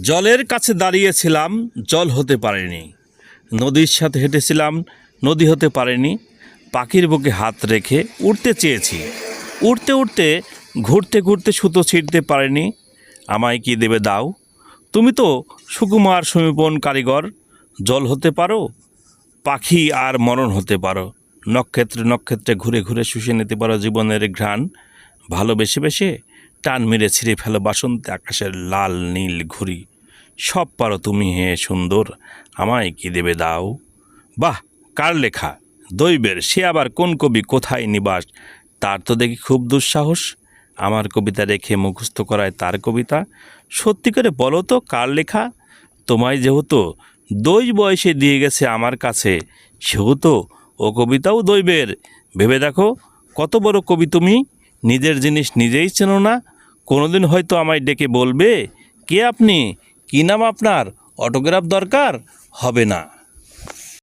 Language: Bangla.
জলের কাছে দাঁড়িয়েছিলাম, জল হতে পারেনি। নদীর সাথে হেঁটেছিলাম, নদী হতে পারেনি। পাখির বুকে হাত রেখে উঠতে চেয়েছি। উঠতে উঠতে ঘুরতে ঘুরতে সুতো ছিঁড়তে পারেনি। আমায় কি দেবে দাও? তুমি তো সুকুমার সমীপন কারিগর, জল হতে পারো, পাখি আর মরণ হতে পারো। নক্ষত্রে নক্ষত্রে ঘুরে ঘুরে শুষে নিতে পারো জীবনের ঘ্রাণ। ভালোবেসে বেসে টান মেরে ছিঁড়ে ফেলো বাসন্তে আকাশের লাল নীল ঘুরি সব পারো তুমি হে সুন্দর, আমায় কি দেবে দাও? বাহ, কার লেখা? দৈবের, সে আবার কোন কবি, কোথায় নিবাস? তার তো দেখি খুব দুঃসাহস। আমার কবিতা রেখে মুখস্থ করায় তার কবিতা। সত্যি করে বলো তো, কার লেখা? তোমায় যেহেতু দই বয়সে দিয়ে গেছে আমার কাছে, সেহেতু ও কবিতাও দৈবের। ভেবে দেখো, কত বড় কবি তুমি। নিজের জিনিস নিজেই চেনো না। কোনোদিন হয়তো আমায় ডেকে বলবে, কে আপনি? কী নাম আপনার? অটোগ্রাফ দরকার? হবে না।